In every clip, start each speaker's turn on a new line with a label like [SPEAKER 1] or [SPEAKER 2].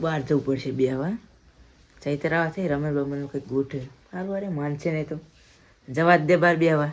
[SPEAKER 1] બહાર જવું પડશે બે હવા ચૈત્ર થઈ રમણ બમણનું કંઈક ગોઠે. સારું અરે માનશે નહીં તો. જવા દે બાર બે હવા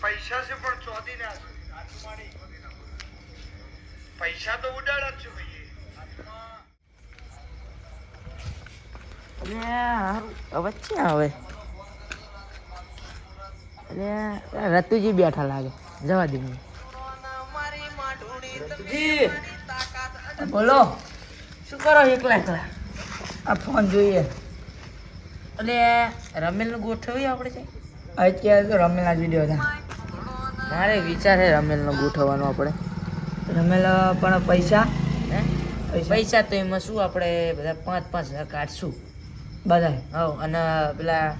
[SPEAKER 2] પૈસા છે પણ ચોધી ના છે. પૈસા તો ઉડાડ જ છે
[SPEAKER 1] છે હવે અરે રતુજી બેઠા લાગે. જવા દે રતુજી! બોલો. શું કરો એકલા એકલા?
[SPEAKER 3] આ ફોન જોઈએ.
[SPEAKER 1] એટલે રમેલનું ગોઠવ્યું આપણે છે?
[SPEAKER 3] અત્યારે તો રમેલા જ વીડિયો હતા
[SPEAKER 1] મારે વિચાર છે રમેલનો ગોઠવવાનો આપણે.
[SPEAKER 3] રમેલા પણ પૈસા? પૈસા?
[SPEAKER 1] તો એમાં શું આપણે બધા પાંચ પાંચ હજાર કાઢશું.
[SPEAKER 3] બધા
[SPEAKER 1] હવ અને પેલા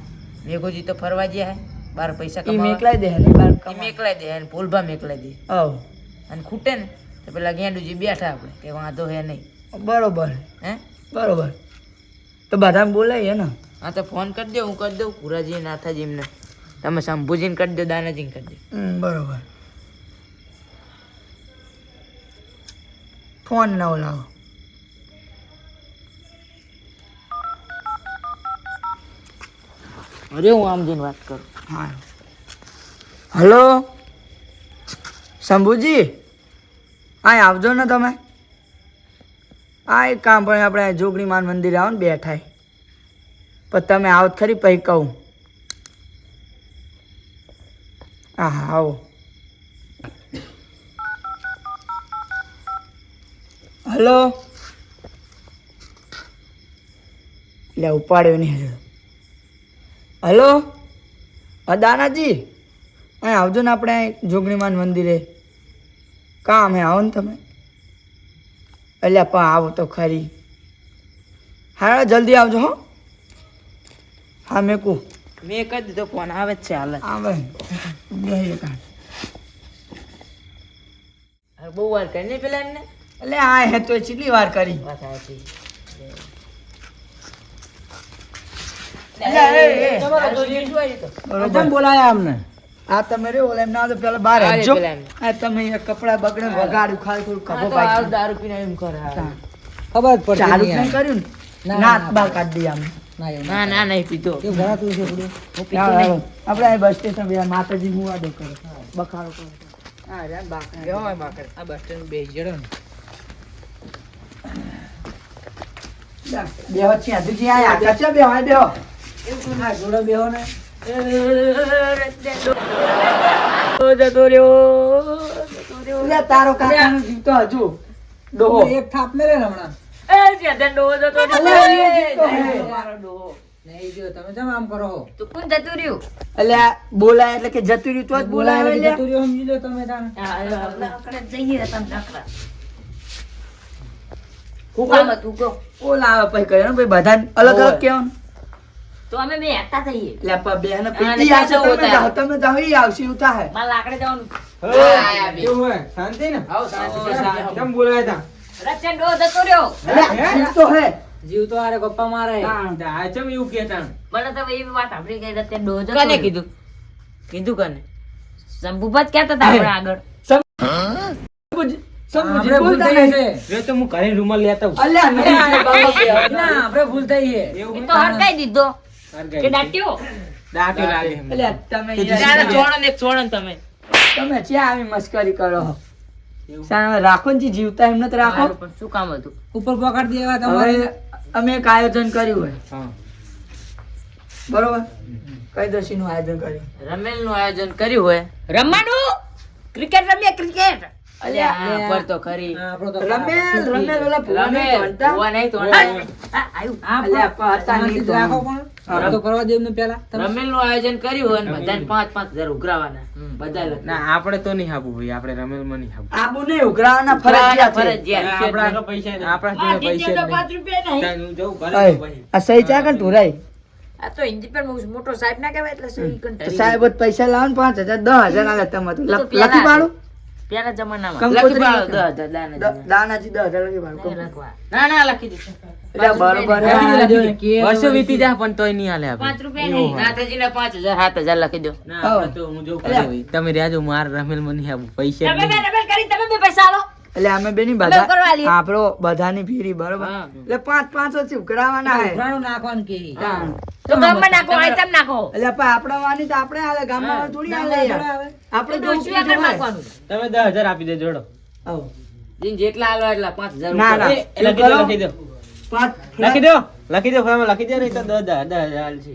[SPEAKER 1] મેઘોજી તો ફરવા ગયા હે બાર પૈસા કમાવા.
[SPEAKER 3] મેકલાઈ દે ને બાર
[SPEAKER 1] મેકલાઈ દે અને ભૂલભા મેકલાઈ દે.
[SPEAKER 3] હવ.
[SPEAKER 1] અને ખૂટે ને તો પેલા ગેંડુજી બેઠા આપણે કે વાંધો હે નહીં.
[SPEAKER 3] બરોબર.
[SPEAKER 1] હે?
[SPEAKER 3] બરોબર. તો બધાને બોલાય ને.
[SPEAKER 1] હા તો ફોન કરી દો હું કરી દઉં. પુરાજી નાથાજી એમને. તમે શંભુજીને કરી દો દાનાજીને કરી દો.
[SPEAKER 3] બરોબર. ફોન નવો લાવો.
[SPEAKER 1] અરે હું આમજીને વાત કરું.
[SPEAKER 3] હા. હલો? શંભુજી? હા આવજો ને તમે. હા એક કામ પણ આપણે જોગણી માન મંદિર આવો ને બેઠા પણ તમે આવત ખરી પછી કહું. હા હા આવો. હલો? એટલે ઉપાડ્યો નહીં હલો? હા દાનાજી અહીં આવજો ને આપણે જોગણીમાન મંદિરે. કામ હે આવો ને તમે? એટલે પણ આવો તો ખરી. હા જલ્દી આવજો હો. હા મેં કહું
[SPEAKER 1] મેં કરી દીધો ફોન આવે જ છે હાલ.
[SPEAKER 3] આવે.
[SPEAKER 1] બહુ વાર કરી ને પેલા એમને?
[SPEAKER 3] એટલે આ હે તો કેટલી વાર કરી.
[SPEAKER 4] બોલાયા અમને.
[SPEAKER 3] આ તમે રે ઓલા એમ ના તો પેલા બહાર
[SPEAKER 1] આ રે
[SPEAKER 3] હેડજો.
[SPEAKER 1] પેલા એમ.
[SPEAKER 3] આ તમે એ કપડા બગડે વગાડ
[SPEAKER 1] ઉખાડ
[SPEAKER 3] કોઈ
[SPEAKER 1] કબો આ દારૂ પીને એમ કરે
[SPEAKER 4] ખબર જ પડતી
[SPEAKER 3] ચાલુ
[SPEAKER 4] નહીં
[SPEAKER 3] નહીં કર્યું ને
[SPEAKER 4] ના,
[SPEAKER 3] બા કાઢી આમ
[SPEAKER 4] ના
[SPEAKER 1] ના ના નહીં પીતો
[SPEAKER 4] એ ઘણા તું છે
[SPEAKER 1] હું પીતો નહીં
[SPEAKER 3] આપણે આ બસ સ્ટેશન બે માતાજી મુવાદો કરે બખાડો કરે
[SPEAKER 1] હા રે બાકડ બેહો હોય બાકડ આ બસ સ્ટેશન બે જડો ને
[SPEAKER 3] બેહો છે હજુજી આયા કચ્ચા બેહો બેહો
[SPEAKER 4] ના જોડો બેહો ને
[SPEAKER 1] જતો રહ્યો જતો રહ્યો
[SPEAKER 3] લે તારો કાકાનો જીવ હજુ ડોહો.
[SPEAKER 4] એક થાપ મેરે હમણાં.
[SPEAKER 1] એ જ્યાં ડોહો જતો
[SPEAKER 3] અલે, એ જીવતો હે.
[SPEAKER 1] રહ્યો ડોહો.
[SPEAKER 4] નહીં જો તમે કેમ આમ કરો છો?
[SPEAKER 1] તું કોણ જતું રહ્યું
[SPEAKER 3] એટલે આ બોલાય એટલે કે જતું રહ્યું તો જ બોલાય
[SPEAKER 4] જતું રહ્યું સમજી લો તમે.
[SPEAKER 1] જઈએ તમે હું કામ હતું કહો.
[SPEAKER 3] ઓલા આવે પછી કહે ને ભાઈ બધાને અલગ. અલગ કેવાનું
[SPEAKER 1] તો અમે બે હતા થઈએ
[SPEAKER 3] લે બેન પીટી આવશે તમે
[SPEAKER 1] હતા.
[SPEAKER 3] જાઓ તમે જાઓ ઈ આવશે ઉતા હે
[SPEAKER 1] માં લાકડે જવાનું
[SPEAKER 4] કેવું હોય? શાંતિ ને?
[SPEAKER 1] આવો શાંતિ શાંતિ.
[SPEAKER 4] કેમ બોલાયા તા?
[SPEAKER 1] રચન ડોહો જતો રહ્યો
[SPEAKER 3] જીવ તો હે
[SPEAKER 4] જીવ તો હારે ગપ્પા મારે આ ચમ એવું કે
[SPEAKER 1] મને તો એવી વાત સાંભળી ગઈ રચન ડોહો જતો કને કીધું કીધું કને શંભુભાઈ કેતા આપણે આગળ
[SPEAKER 3] સમજ-
[SPEAKER 4] આપણે ભૂલ
[SPEAKER 3] બોલતા
[SPEAKER 4] થઈ છે. જો તો હું ઘરે રૂમાલ લેતા.
[SPEAKER 3] અલ્યા બાબા
[SPEAKER 4] ના, આપણે ભૂલ થઈ છે.
[SPEAKER 1] એ તો હરકાઈ દીધો
[SPEAKER 4] હરગાઈ.
[SPEAKER 1] કે દાટ્યો
[SPEAKER 4] લાગે.
[SPEAKER 3] અલ્યા તમે યાર,
[SPEAKER 1] ને છોડો તમે.
[SPEAKER 3] તમે ક્યાં આવી મસ્કરી કરો રાખો ને જીવતા એમને તો રાખો.
[SPEAKER 1] પણ શું કામ હતું?
[SPEAKER 4] ઉપર પકડ દેવા તમારે.
[SPEAKER 3] અમે એક આયોજન કર્યું હોય. બરોબર? કઈ દશી નું આયોજન કર્યું.
[SPEAKER 1] રમેલનું આયોજન કર્યું હોય. રમવાનું? ક્રિકેટ રમીએ ક્રિકેટ. અલ્યા તો ખરી. નહીં આયોજન કર્યું બધાને પાંચ પાંચ હજાર ઉઘરાવાના. બધા.
[SPEAKER 5] તો આપવું ભાઈ આપડે રમેલમાં નહીં આપવું
[SPEAKER 3] આબુ નહીં ઉઘરાવાના ફરજિયાત
[SPEAKER 1] ફરજિયાત.
[SPEAKER 5] આપણા આપણા જોડે પૈસા.
[SPEAKER 3] આ સહી ચા કણ ઢોરાય
[SPEAKER 1] આ તો ઇન્ડિપેન્ડન્ટ મોટો સાહેબ ના કહેવાય એટલે
[SPEAKER 3] સાહેબ જ પૈસા લાવો ને પાંચ હજાર દસ હજાર આલે તમે તો.
[SPEAKER 1] તો
[SPEAKER 3] લખ-
[SPEAKER 1] પેલા
[SPEAKER 3] લખી પાડું?
[SPEAKER 1] પેલા જમાનામાં. લખી પાડો. દસ હજાર દાન
[SPEAKER 3] દાનાજી દસ હજાર લખી પાડું
[SPEAKER 1] ના ના લખી દીધું
[SPEAKER 5] વર્ષો વીતી જાય પણ તોય નહીં હાલે આપણે.
[SPEAKER 1] પાંચ રૂપિયા પાંચ હજાર સાત હજાર લખી દો.
[SPEAKER 5] ના, આપણે તો હું જઉં ઘરે ભાઈ. તમે રહેજો માર પૈસા
[SPEAKER 1] રમેલ કરી તમે પૈસા આલો.
[SPEAKER 3] એટલે અમે બેની બધા. આપણો બધાની ફેરી બરોબર? એટલે પાંચ પાંચ જ ઉઘરાવાના હે.
[SPEAKER 4] ઉઘરાણું નાખવાનું કે.
[SPEAKER 1] તો ગામમાં નાખો આઈટમ નાખો.
[SPEAKER 3] એટલે પણ આપણા વાની તો આપણે હાલે ગામમાં થોડી હાલે યાર. આપણે
[SPEAKER 1] તો ડોશી આગળ નાખવાનું.
[SPEAKER 5] તમે 10000 આપી દેજો જોડો
[SPEAKER 3] આવો.
[SPEAKER 1] જીન જેટલા આલો એટલા પાંચ હજાર
[SPEAKER 3] ના, ના.
[SPEAKER 5] એ, એ લખી દો. લખી દો.
[SPEAKER 3] પાંચ
[SPEAKER 5] લખી દો. લખી દો ફાર્મમાં લખી દો નહીં તો દસ હજાર દસ છે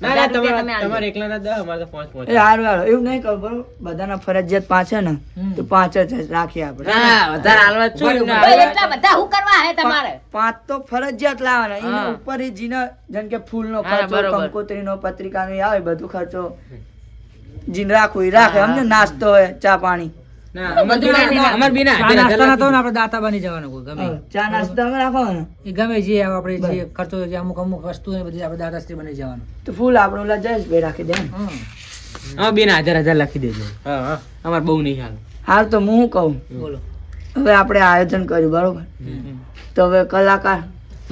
[SPEAKER 5] ના તમારા એકલાના દસ અમારે તો પાંચ પાંચ
[SPEAKER 3] એ હારું હારું. એવું નહીં કહું બરોબર બધાના ફરજિયાત પાંચ છે ને તો પાંચ જ રાખીએ આપણે.
[SPEAKER 1] ના, વધારે હાલવા જ છું. એટલા બધા હું કરવા હે તમારે?
[SPEAKER 3] પાંચ તો ફરજિયાત લાવવાના. એના ઉપર એ જીના જેમ કે ફૂલનો
[SPEAKER 1] નો
[SPEAKER 3] ખર્ચો
[SPEAKER 1] કંકોત્રી
[SPEAKER 3] કંકોત્રીનો પત્રિકાનો નો આવે બધું ખર્ચો. જીન રાખવું એ રાખે. અમને નાસ્તો હોય ચા પાણી.
[SPEAKER 5] ના અમાર બીના અમાર બીના
[SPEAKER 4] ચા નાસ્તાના તો ને આપણે દાતા બની જવાનું ગમે.
[SPEAKER 3] ચા નાસ્તો અમે
[SPEAKER 4] ગમે જે આપણે જે ખર્ચો અમુક અમુક વસ્તુ હોય બધી આપણે બની જવાનું.
[SPEAKER 3] તો ફૂલ આપણે લજાઈશ રાખી દે.
[SPEAKER 4] હમ.
[SPEAKER 5] અમાર બીના હજાર હજાર લખી દેજો. હા હા. અમાર બહુ નહીં હાલ.
[SPEAKER 3] હાલ તો હું શું કહું
[SPEAKER 4] બોલો.
[SPEAKER 3] હવે આપણે આયોજન કર્યું બરોબર? તો હવે કલાકાર.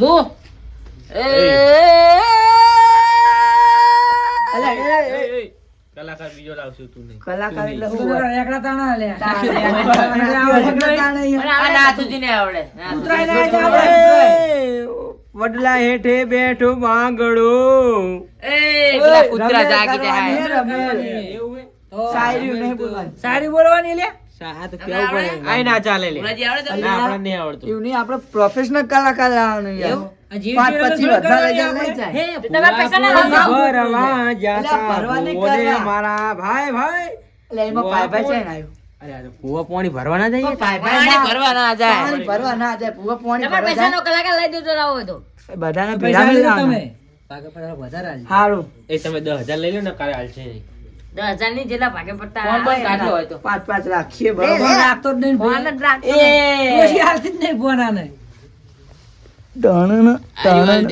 [SPEAKER 1] હું? એ
[SPEAKER 3] અલા, એ, એ, એ,
[SPEAKER 5] કલાકાર બીજો લાવશું તું નહીં.
[SPEAKER 3] કલાકાર એટલે હોય?
[SPEAKER 4] એકલા તાણા લે
[SPEAKER 3] કલાકાર નહીં.
[SPEAKER 1] મને આ નાથુજીને આવડે.
[SPEAKER 5] વડલા હેઠે બેઠો માંગડો.
[SPEAKER 1] એ, પેલા કૂતરા જાગી જાય.
[SPEAKER 5] હે?
[SPEAKER 3] નહીં બોલવાની.
[SPEAKER 4] સારી બોલવાની લે?
[SPEAKER 5] આ તો કેવું પડે? આય ના ચાલે લે.
[SPEAKER 1] ગુલાજી આવડે તમને?
[SPEAKER 5] ના. આપણને નહીં આવડતું.
[SPEAKER 3] એવું નહીં આપણે પ્રોફેશનલ કલાકાર લાવવાનું પાંચ
[SPEAKER 4] પેલો
[SPEAKER 3] વધારે લઈ જાય
[SPEAKER 1] તમે પૈસા ના લાવો.
[SPEAKER 5] ભરવા જાતા
[SPEAKER 3] કરવા.
[SPEAKER 5] મારા ભાઈ ભાઈ
[SPEAKER 3] એટલે એમાં પાય પાય છે ને આવ્યું
[SPEAKER 5] અરે આ પાણી ભરવા ના
[SPEAKER 3] પાય
[SPEAKER 1] પાણી ભરવા ના જાય.
[SPEAKER 3] પાણી ભરવા ના જાય ભૂવા પાણી ભરવા
[SPEAKER 1] પૈસાનો કલાકાર લઈ દેજો લાવો તો
[SPEAKER 3] બધાને
[SPEAKER 4] પૈસા
[SPEAKER 3] ભેગા તમે
[SPEAKER 4] તમે ભાગે વધારે આલજો.
[SPEAKER 3] સારું
[SPEAKER 5] એ તમે દસ લઈ લો ને કાલે હાલશે નહીં
[SPEAKER 1] દસ હજારની જેટલા ભાગે પડતા હોય તો
[SPEAKER 3] પાંચ પાંચ રાખીએ બરોબર
[SPEAKER 4] રાખતો જ નહીં
[SPEAKER 1] ફોન જ રાખજો
[SPEAKER 3] એ
[SPEAKER 4] હાલતી જ નહીં ફોન આને.
[SPEAKER 3] ટણન, ટણન.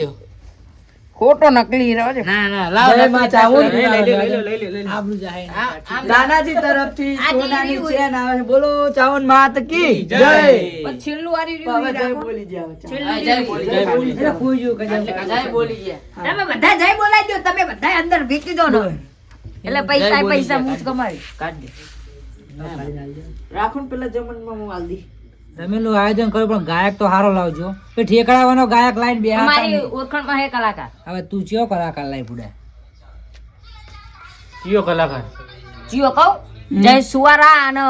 [SPEAKER 1] ખોટો નકલી રહ્યો છે. ના ના લાવો
[SPEAKER 3] જય માં ચાવું
[SPEAKER 5] લઈ લો, લઈ લો, લઈ લો, લઈ લો, લઈ લો.
[SPEAKER 4] આબરૂ જાહે ને.
[SPEAKER 1] આ- આમ
[SPEAKER 3] દાનાજી તરફથી સોનાની ચેન આવે છે. બોલો ચાવન માત કી?
[SPEAKER 5] જય.
[SPEAKER 3] જય.
[SPEAKER 1] પણ છેલ્લું વારી રહ્યું
[SPEAKER 3] હવે
[SPEAKER 1] ઈ
[SPEAKER 3] જય
[SPEAKER 1] રાખો.
[SPEAKER 3] બોલી ગયા
[SPEAKER 1] છેલ્લું જય બોલી
[SPEAKER 5] જય બોલી.
[SPEAKER 4] એટલે કોઈ જો
[SPEAKER 1] જય બોલી ગયા. તમે બધા જય બોલાઈ દો તમે બધા અંદર વીકી દો ને. એટલે પૈસા પૈસા
[SPEAKER 5] ગયા,
[SPEAKER 1] મૂજ કમાઈ કાઢ દે. રાખો ને પેલા જમણમાં હું આલ દી
[SPEAKER 4] રમેલનું આયોજન કર્યું પણ ગાયક તો હારો લાવજો. કે ઠેકડાવાનો ગાયક લાઈન બે
[SPEAKER 1] અમારી ઓળખાણમાં હે કલાકાર.
[SPEAKER 4] હવે તું ચિયો કલાકાર લાઈ પુડે?
[SPEAKER 5] ચિયો કલાકાર?
[SPEAKER 1] ચિયો કહું? જય સુવારા અને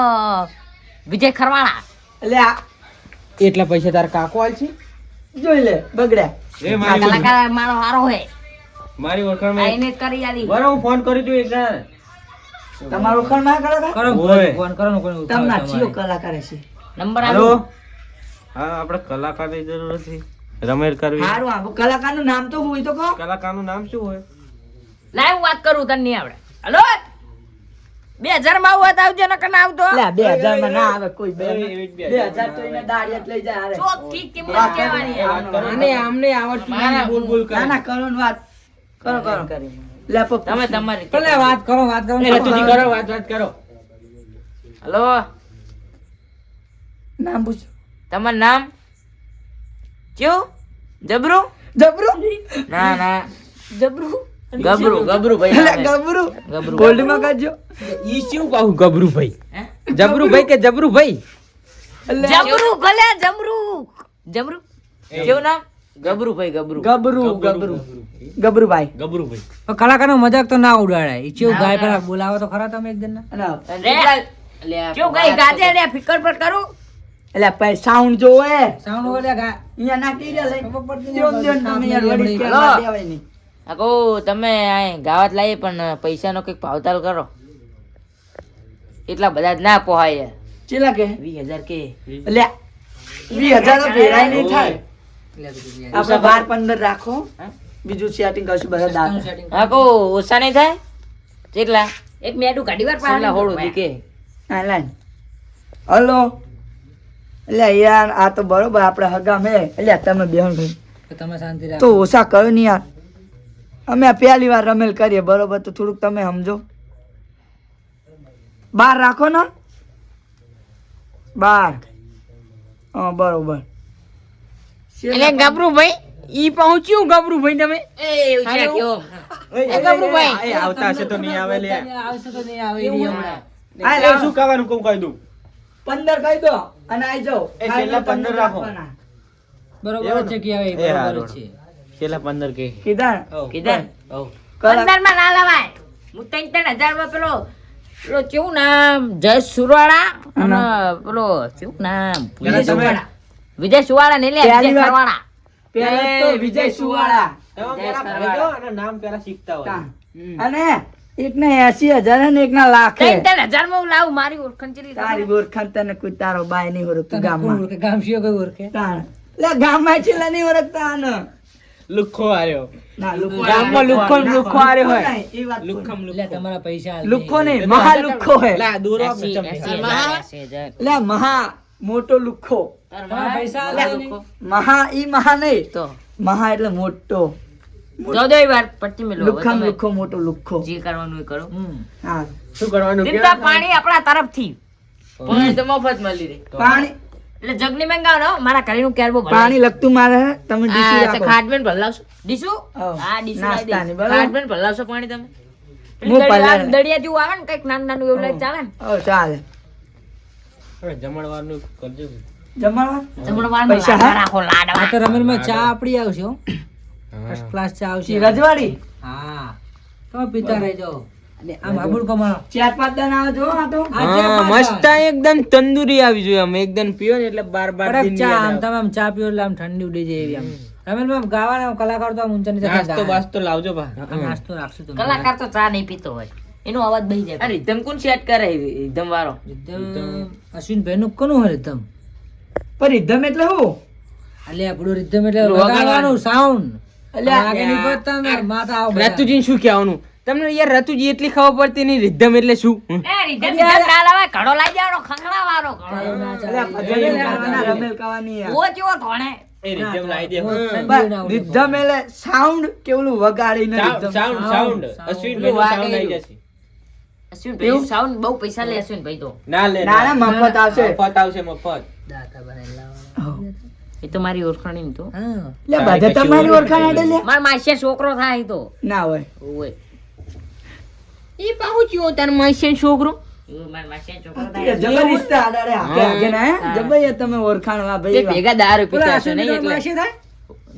[SPEAKER 1] વિજય ખરવાળા.
[SPEAKER 3] એટલે
[SPEAKER 5] એટલા પૈસા તાર કાકો આલ છે?
[SPEAKER 3] જોઈ લે બગડ્યા.
[SPEAKER 5] એ મારી
[SPEAKER 1] કલાકાર મારો હારો હે.
[SPEAKER 5] મારી ઓળખાણમાં
[SPEAKER 1] એને કરી આલી.
[SPEAKER 5] બરાબર હું ફોન કરી તું એકલા
[SPEAKER 3] તમારો ઓળખાણમાં કલાકાર
[SPEAKER 4] કરો ફોન કરો ને કોઈ
[SPEAKER 3] તમને ચિયો કલાકાર હશે?
[SPEAKER 1] નંબર આલો
[SPEAKER 5] હા આપણે કલાકારની જરૂર હતી. રમેર કરવી.
[SPEAKER 3] સારું આ કલાકારનું નામ તો હોય તો કહો.
[SPEAKER 5] કલાકારનું નામ શું હોય?
[SPEAKER 1] લાઈવ વાત કરું તને નહીં આવડે. હલો? બે હજારમાં આવું તો આવજો નકર ના આવતો.
[SPEAKER 3] લે બે હજારમાં ના આવે કોઈ બે
[SPEAKER 5] બે
[SPEAKER 3] હજાર તો એને દાડિયાત લઈ જાય હારે.
[SPEAKER 1] ચોખ્ખી કિંમત
[SPEAKER 3] વાત
[SPEAKER 1] કહેવાની.
[SPEAKER 3] કરો.
[SPEAKER 5] આમને આવડતું ના બોલ બોલ કરે
[SPEAKER 3] ના ના કરો. વાત. કરો કરો. લે પપ્પા.
[SPEAKER 1] તમે તમારી
[SPEAKER 4] ભલે વાત કરો વાત કરો.
[SPEAKER 5] રતુજી કરો વાત વાત કરો.
[SPEAKER 1] હલો?
[SPEAKER 3] નામ પૂછો
[SPEAKER 1] તમારું નામ? કયું? જબરુ?
[SPEAKER 3] જબરુ?
[SPEAKER 1] ના ના. જબરુ. ગબરુ ગબરુ ભાઈ
[SPEAKER 3] એટલે ગબરુ
[SPEAKER 1] ગબરું.
[SPEAKER 3] ગબરું. ગોલ્ડમાં કરજો
[SPEAKER 5] ઈ શું કહું ગબરુભાઈ
[SPEAKER 1] જબરુ
[SPEAKER 5] ભાઈ કે જબરુભાઈ
[SPEAKER 3] એટલે
[SPEAKER 1] જબરુ ભલે જબરુ. જબરુ? કેવું નામ? ગબરુ ભાઈ ગબરુ.
[SPEAKER 3] ગબરુ ગબરુ ગબરુ.
[SPEAKER 5] ભાઈ. ગબરુ ભાઈ.
[SPEAKER 4] પણ કલાકારનો મજાક તો ના ઉડાડે ઈ ચેવું ગાય કલાક બોલાવો તો ખરા તમે એક દિન
[SPEAKER 3] ના.
[SPEAKER 1] રે કેવું કઈ ગાજે ને ફિકર પર કરું?
[SPEAKER 3] એટલે પછી સાઉન્ડ જોવે.
[SPEAKER 4] સાઉન્ડ ગા
[SPEAKER 3] અહીંયા નાખી દે લે
[SPEAKER 4] ખબર પડતી
[SPEAKER 3] દ્યો ને દ્યો ને તમે યાર
[SPEAKER 4] નહીં
[SPEAKER 3] દેવાય નહીં.
[SPEAKER 1] આકો તમે આ ગાવાત લાવી પણ પૈસાનો કંઈક ભાવતાલ કરો. એટલા બધા જ ના પોહાય. યાર
[SPEAKER 3] ચેલા કે?
[SPEAKER 1] વીસ હજાર કે.
[SPEAKER 3] એટલે વીસ હજાર તો ભેરાય નહીં થાય. આપણે બાર પંદર રાખો. બીજું સેટિંગ કરશું બધા દાદા
[SPEAKER 1] આકો ઓછા નહીં થાય? કેટલા
[SPEAKER 6] એક મેડું કાઢી વાર
[SPEAKER 1] પાછળ હોળું કે.
[SPEAKER 3] હા લાઈન. હલો. એટલે યાર આ તો બરોબર આપણે હગા હે. એટલે તમે બેહણ ભાઈ.
[SPEAKER 4] તમે શાંતિ
[SPEAKER 3] તો ઓછા કરો ને યાર. અમે પહેલી વાર રમેલ કરીએ બરોબર? તો થોડુંક તમે સમજો. બાર રાખો ને. બાર. હા બરોબર.
[SPEAKER 6] એટલે ગબરુભાઈ ઈ પહોંચ્યું ગબરુભાઈ તમે?
[SPEAKER 1] એ
[SPEAKER 5] એ એ આવતા હશે તો નહીં આવે લે.
[SPEAKER 4] આવશે તો નહીં આવે
[SPEAKER 5] શું કહેવાનું કહું કહી દઉં?
[SPEAKER 3] પંદર કહી દો અને આવી જાઓ.
[SPEAKER 5] છેલ્લા પંદર રાખો.
[SPEAKER 4] બરોબર છે કે આવે બરોબર છે.
[SPEAKER 5] છેલ્લા પંદર કે
[SPEAKER 3] કીધા? ને?
[SPEAKER 1] કીધા?
[SPEAKER 6] પંદરમાં ના લવાય. હું ત્રણ ત્રણ હજારમાં પેલો પેલો કેવું નામ? જય સુરવાળા અને પેલો કેવું નામ?
[SPEAKER 4] વિજય સુવાળા.
[SPEAKER 6] વિજય સુવાળા ને લે વિજય
[SPEAKER 3] સુવાળા
[SPEAKER 6] સરવાળા.
[SPEAKER 3] વિજય સુવાળા
[SPEAKER 5] તમે પેલા કહી દો અને નામ પેલા શીખતા હોય.
[SPEAKER 3] અને એક એસી હજાર અને એક ના
[SPEAKER 6] ત્રણ ત્રણ હજારમાં લાવું મારી ઓળખાણ ચેટલી
[SPEAKER 3] તારી ઓળખાણ તને કોઈ તારો બાય નહીં ઓળખતું ગામમાં.
[SPEAKER 4] ગામ સિવાય કોઈ ઓળખે?
[SPEAKER 3] લે ગામમાં છેલ્લા નહીં ઓળખતા આને.
[SPEAKER 5] લુખ્ખો આર્યો. ગામમાં લુખ્ખો ને લુખ્ખો હોય.
[SPEAKER 3] નહીં, એ વાત
[SPEAKER 5] લુખ્ખમ
[SPEAKER 3] ખોટી.
[SPEAKER 4] એટલે તમારા પૈસા હાલ નહીં.
[SPEAKER 3] નહીં મહા હે.
[SPEAKER 5] લા દૂરો
[SPEAKER 3] લે મોટો લુખ્ખો
[SPEAKER 4] પૈસા.
[SPEAKER 3] મહા ઈ મહા નહીં.
[SPEAKER 1] તો.
[SPEAKER 3] મહા એટલે મોટો.
[SPEAKER 6] ચૌદ વાર પટ્ટી મેલો હવે
[SPEAKER 3] લુખો મોટો લુખો.
[SPEAKER 6] જે કરવાનું એ કરો.
[SPEAKER 3] હા.
[SPEAKER 5] શું કરવાનું?
[SPEAKER 6] દીપતા પાણી આપણા તરફથી.
[SPEAKER 1] પણ. તો મફત મળી રહી.
[SPEAKER 3] પાણી.
[SPEAKER 6] એટલે જગની મંગાવો નો મારા ઘરેનું કેરબો
[SPEAKER 3] પાણી લગતું મારે તમે ડીસી રાખો.
[SPEAKER 6] ખાટબેન ભલાવશો.
[SPEAKER 3] ડીસુ?
[SPEAKER 6] હા ડીસુ
[SPEAKER 3] બરાબર?
[SPEAKER 6] ખાટબેન ભલાવશો પાણી તમે? દળિયા- જેવું આવે ને કંઈક નાનું નાનું એવું લઈ ચાલે ને.
[SPEAKER 3] ચાલે.
[SPEAKER 5] જમણવારનું કરજો.
[SPEAKER 3] જમણવાર?
[SPEAKER 6] જમણવારમાં
[SPEAKER 3] પૈસા
[SPEAKER 6] રાખો લાડવા.
[SPEAKER 4] આ તો રમેશમાં ચા આપડી આવશે હો. ફર્સ્ટ ક્લાસ ચા આવશે.
[SPEAKER 3] રજવાડી?
[SPEAKER 4] હા. તો પીતા રહેજો. ઠંડી ઉડી જાય ગાવાના કલાકાર તો ઊંચા નીચે
[SPEAKER 5] નાસ્તો બાસ્તો લાવજો બા.
[SPEAKER 4] નાસ્તો રાખશું તમે
[SPEAKER 6] કલાકાર તો ચા નહીં પીતો હોય. એનો અવાજ બહી જાય.
[SPEAKER 1] આ રીધમ કોણ સેટ કરે રીધમ વાળો?
[SPEAKER 4] એકદમ અશ્વિનભાઈ નું કોનું હોય રીધમ?
[SPEAKER 3] પણ રીધમ એટલે હું?
[SPEAKER 4] એટલે આપણું રીધમ એટલે વગાડવાનું સાઉન્ડ
[SPEAKER 5] રતુજી શું કહેવાનું? તમને યાર રતુજી એટલી ખબર પડતી નહીં રિધમ એટલે શું?
[SPEAKER 6] રીધમ ના લાવાય ઘડો લાઈ જવાનો ખખડા વાળો
[SPEAKER 3] એટલે
[SPEAKER 6] જેવો
[SPEAKER 5] રિધમ. લાવી
[SPEAKER 3] સાઉન્ડ કેવું વગાડીને
[SPEAKER 5] સાઉન્ડ. સાઉન્ડ. અશ્વિનભાઈ સાઉન્ડ આવી. જશે.
[SPEAKER 6] અશ્વિનભાઈ સાઉન્ડ બહુ પૈસા લે અશ્વિનભાઈ તો.
[SPEAKER 5] ના લે
[SPEAKER 3] ના ના મફત આવશે.
[SPEAKER 5] મફત આવશે મફત.
[SPEAKER 4] દાતા બને લાવવાના.
[SPEAKER 6] એ તો મારી ઓળખાણી તો.
[SPEAKER 4] લે
[SPEAKER 3] એટલે બધા તમારી ઓળખાણ આડે લે.
[SPEAKER 6] માર માસે છોકરો થાય તો.
[SPEAKER 3] ના હોય.
[SPEAKER 6] ઓય.
[SPEAKER 5] ઈ પાહુ ચિયો તાર માસે છોકરો?
[SPEAKER 3] એ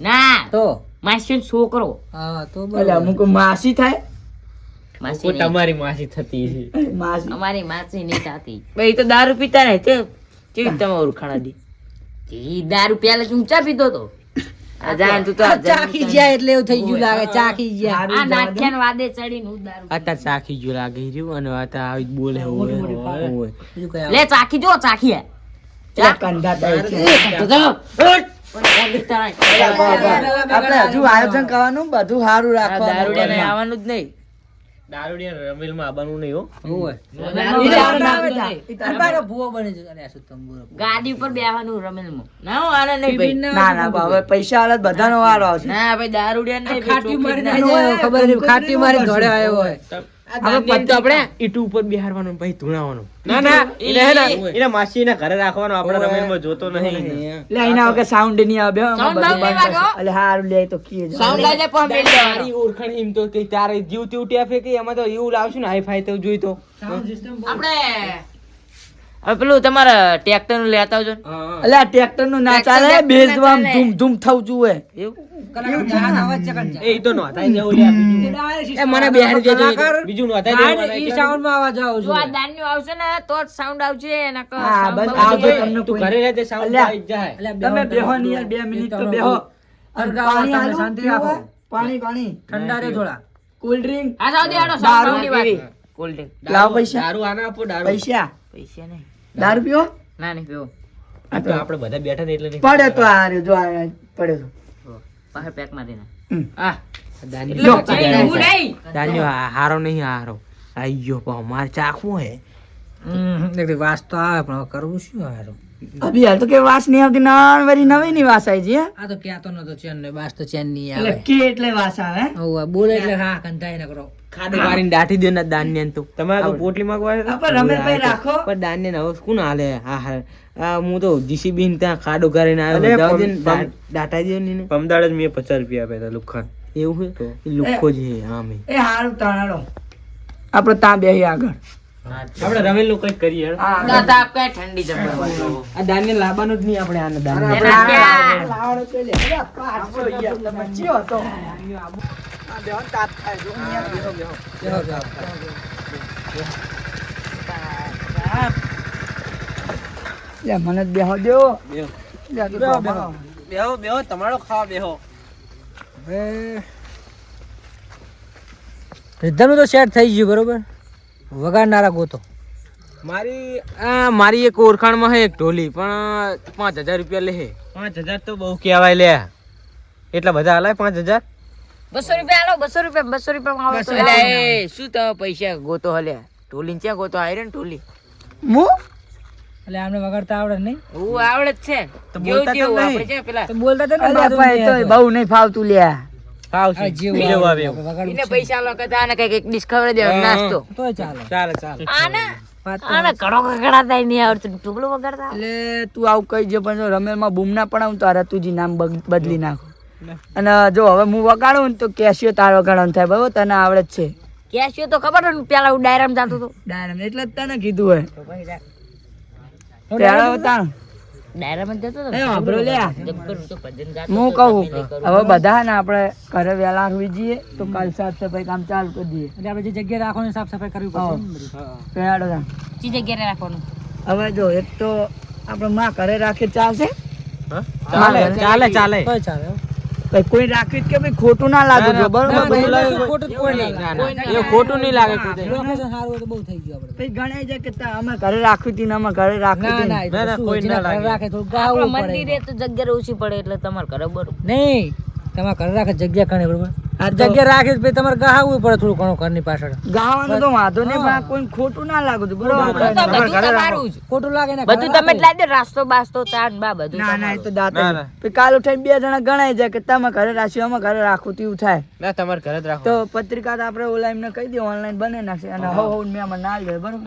[SPEAKER 3] ના
[SPEAKER 6] ના.
[SPEAKER 5] તમારી માસી થતી છે
[SPEAKER 3] માસી.
[SPEAKER 6] અમારી માસી નહીં થતી
[SPEAKER 1] ભાઈ તો દારૂ પીતા ને તે કેવી રીતે તમે ઓળખાણ હતી
[SPEAKER 6] દારૂ પ્યાલે ઊંચા પીતો તો.
[SPEAKER 1] આ તું તો
[SPEAKER 4] ચાખી ગયા એટલે એવું થઈ ગયું લાગે ચાખી ગયા.
[SPEAKER 6] આ નાખ્યાન વાદે ચડીને હું દારૂ
[SPEAKER 5] આ ચાખી જો લાગી રહ્યું અને આવી બોલે હોય
[SPEAKER 6] લે ચાખી જો ચાખી
[SPEAKER 3] આપણે હજુ આયોજન કરવાનું? બધું સારું
[SPEAKER 1] આ
[SPEAKER 3] દારૂ
[SPEAKER 1] આવવાનું જ નહીં.
[SPEAKER 5] દારૂડિયા રમેલમાં આવવાનું નહીં હો
[SPEAKER 4] હોય.
[SPEAKER 1] દારૂ
[SPEAKER 4] એટલે
[SPEAKER 1] દારૂ
[SPEAKER 4] આપણે
[SPEAKER 1] ના
[SPEAKER 4] આવે
[SPEAKER 1] આવે
[SPEAKER 4] છે. અને પાછો ભૂવો બને છે. અરે આ શું તમે બોલો.
[SPEAKER 6] ગાડી ઉપર બેહવાનું રમેલમાં
[SPEAKER 1] ના હું આને નહીં ભાઈ
[SPEAKER 3] ના ના હવે પૈસા વાળા જ બધાનો વારો આવશે
[SPEAKER 1] ના ભાઈ દારૂડિયા નહીં
[SPEAKER 4] ખાટી મારી ખબર નહીં, ખાટી મારી ઘોડે આવ્યો હોય
[SPEAKER 5] આપણે તો આપણે ઈટુ ઉપર બેહારવાનું પછી ધૂણાવાનું ના ના એને હે ને એને ઘરે રાખવાનો આપણે જોતો નહીં.
[SPEAKER 3] એના વગર સાઉન્ડ નહીં આવે હારું લે તો
[SPEAKER 1] સાઉન્ડ પણ મેલ.
[SPEAKER 5] તારી એમ તો કે તારે જીવ તેવું ટેફે કે એમાં તો એવું લાવશું ને હાઈ ફાઈ તો જોઈ તો.
[SPEAKER 6] આપણે
[SPEAKER 1] હવે પેલું તમારે ટ્રેક્ટરનું લેતા આવજો.
[SPEAKER 3] એટલે આ ટ્રેક્ટરનું ના ચાલે બેસવા ધૂમ ધૂમ થવું જોઈએ પાણી. પાણી
[SPEAKER 4] ઠંડા રે થોડા.
[SPEAKER 3] કોલ્ડ ડ્રિંક
[SPEAKER 1] ડ્રિંક
[SPEAKER 3] લાવો પૈસા.
[SPEAKER 5] દારૂ આને આપો દારૂ.
[SPEAKER 3] પૈસા.
[SPEAKER 1] પૈસા નહીં.
[SPEAKER 3] દારૂ પીવો?
[SPEAKER 6] ના નહીં પીવો.
[SPEAKER 5] આ તો આપણે બધા બેઠા એટલે નહીં.
[SPEAKER 3] પડે તો આ જો આ પડે તો.
[SPEAKER 6] બહાર પેકમાં
[SPEAKER 5] દેને આ હારો નહીં હારો. પણ મારે ચાખવું હે.
[SPEAKER 4] હમ, એટલે વાસ તો આવે પણ કરવું શું હારું?
[SPEAKER 3] અભી હાલ તો કે વાસ નહીં આવતી નાન વરી નવી ની વાસ આવી છે
[SPEAKER 4] આ તો ક્યાં તો નતો ચેન ને બાસ તો ચેન નહીં
[SPEAKER 3] એટલે
[SPEAKER 4] આવે.
[SPEAKER 3] કે એટલે વાસ આવે?
[SPEAKER 4] બોલે એટલે હા કંટાઈ ન કરો.
[SPEAKER 5] ખાડો મારીને દાટી દે ના દાન્ય તો. તમારે તો પોટલી માંગવા
[SPEAKER 3] પણ રમેશભાઈ રાખો.
[SPEAKER 5] પણ દાન્ય હવે કોણ હાલે? હા હા. હું તો જીસીબી ને ત્યાં ખાડો કરીને આવ્યો. જાવ દે ને
[SPEAKER 2] પમ-
[SPEAKER 5] દા- દાટા દે ને
[SPEAKER 2] પમદાડ જ મેં પચાસ રૂપિયા આપ્યા હતા લુખાન
[SPEAKER 5] એવું છે? એ જ છે હા મેં.
[SPEAKER 3] એ હારું તાણાડો. આપણે ત્યાં બેહી આગળ.
[SPEAKER 5] આપણે રમેલનું કંઈક કરીએ.
[SPEAKER 6] આપ ઠંડી
[SPEAKER 5] આ દાન્ય લાવવાનું જ નહીં આપણે આને દાન્ય
[SPEAKER 3] તો. મને બેહો દ્યો.
[SPEAKER 5] બેહો.
[SPEAKER 3] લે,
[SPEAKER 4] બેહો,
[SPEAKER 5] બેહો. બેહો તમારો ખાવા બેહો.
[SPEAKER 4] હવે તો સેટ થઈ ગયું બરોબર? વગાડનારા ગોતો.
[SPEAKER 5] મારી આ મારી એક ઓળખાણમાં હે એક ઢોલી પણ પાંચ હજાર રૂપિયા લે પાંચ હજાર તો બહુ કહેવાય લે. એટલા બધા હલાય પાંચ હજાર?
[SPEAKER 6] બસો રૂપિયા આલો બસો રૂપિયા બસો રૂપિયા. માં
[SPEAKER 1] એટલે શું તમે પૈસા ગોતો હલ્યા ઢોલી ક્યાં ગોતો? આયરન ઢોલી.
[SPEAKER 3] મુ
[SPEAKER 4] એટલે આમને વગાડતા આવડે નહીં?
[SPEAKER 1] હું આવડે જ છે.
[SPEAKER 5] તો બોલતા તો નહીં?
[SPEAKER 1] આપણે છે પેલા
[SPEAKER 4] તો બોલતા
[SPEAKER 3] તો
[SPEAKER 4] નહીં
[SPEAKER 3] ભાઈ, તોય બહુ નહીં ફાવતું લ્યા.
[SPEAKER 5] ફાવશે.
[SPEAKER 4] જેવું
[SPEAKER 5] જેવું
[SPEAKER 4] આવે
[SPEAKER 5] આવે એવું.
[SPEAKER 4] વગાડવું
[SPEAKER 1] એને પૈસા લો કહેતા આને કંઈક એક ડીશ ખવડાવી નાસ્તો.
[SPEAKER 4] તોય ચાલે.
[SPEAKER 5] ચાલે ચાલે.
[SPEAKER 6] આને આને ઘણો કકડાતા નહીં આવડતું. ટુકડું વગાડતા
[SPEAKER 3] એટલે તું આવું કહી જે પણ રમેલમાં બૂમ ના પડાવું તો આ રતુજી નામ બદલી નાખું. અને જો હવે હું વગાડું ને તો કેશિયો તારો વગાડવાનું થાય બરોબર? તને આવડે જ છે.
[SPEAKER 6] કેશિયો તો ખબર ને પેલા હું ડાયરામ જાતો હતો.
[SPEAKER 3] ડાયરામ એટલે જ તને કીધું હોય.
[SPEAKER 6] પેલા હતો
[SPEAKER 3] એ વાપરો લ્યા
[SPEAKER 6] જબ્બર હું તો ભજન ગાતો
[SPEAKER 3] હું કહું હવે બધા ને આપણે ઘરે વહેલા આવી જઈએ તો કાલ સાફ સફાઈ કામ ચાલુ કરી દઈએ.
[SPEAKER 4] એટલે આપણે જે જગ્યાએ રાખવાની સાફ સફાઈ કરવી પડશે.
[SPEAKER 6] જગ્યાએ રાખવાનું.
[SPEAKER 3] હવે જો એક તો આપણે માં ઘરે રાખે ચાલશે?
[SPEAKER 5] ચાલે ચાલે ચાલે.
[SPEAKER 4] ચાલે. હો.
[SPEAKER 3] ભાઈ કોઈ રાખી કે ભાઈ ખોટું ના લાગે બરોબર?
[SPEAKER 4] ખોટું કોઈ નહીં.
[SPEAKER 5] ના ના. એ ખોટું નહીં લાગે
[SPEAKER 4] સારું તો બહુ થઈ ગયું આપણે.
[SPEAKER 3] ભાઈ ગણાય છે કે અમે ઘરે રાખ્યું હતી ને અમે ઘરે રાખ્યું
[SPEAKER 4] ના તો
[SPEAKER 5] કોઈ ના
[SPEAKER 4] રાખે ગાવું
[SPEAKER 6] મંદિરે તો જગ્યા ઓછી પડે એટલે તમારે ઘરે બરોબર.
[SPEAKER 4] નહીં તમારે ઘરે રાખે જગ્યા ઘણી બરોબર.
[SPEAKER 3] આ
[SPEAKER 4] જગ્યા રાખીશ પછી તમારે ગહાવવું પડે થોડું ઘણું ઘરની પાછળ.
[SPEAKER 3] ગાવાનું તો વાંધો નહીં પણ કોઈ ખોટું ના લાગતું
[SPEAKER 6] તો બરોબર.
[SPEAKER 4] ખોટું લાગે ને
[SPEAKER 6] બધું તમે જ લાવી રાસ્તો બાસ્તો તાટ બા બધું
[SPEAKER 3] ના ના એ તો દાંત કાલ ઉઠાઈને બે જણા ગણાય જાય કે તમે ઘરે રાખ્યું અમે ઘરે રાખું તેવું થાય.
[SPEAKER 5] ના તમારે ઘરે જ રાખો
[SPEAKER 3] તો પત્રિકા તો આપણે ઓલા એમને કહી દઈએ ઓનલાઈન બને નાખશે. અને હવ હવ મેં અમને ના લે બરોબર?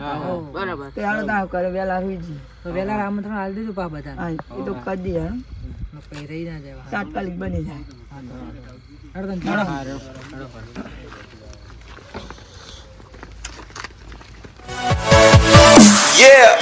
[SPEAKER 1] બરાબર.
[SPEAKER 3] તે હાલો તા કરે વેલા આવી જી
[SPEAKER 4] તો વેલા આમંત્રણ આલી દીધું પા
[SPEAKER 3] બધા એ તો કદી હો.
[SPEAKER 4] રહી ના જાય
[SPEAKER 3] તાત્કાલિક બની જાય.
[SPEAKER 7] Yeah.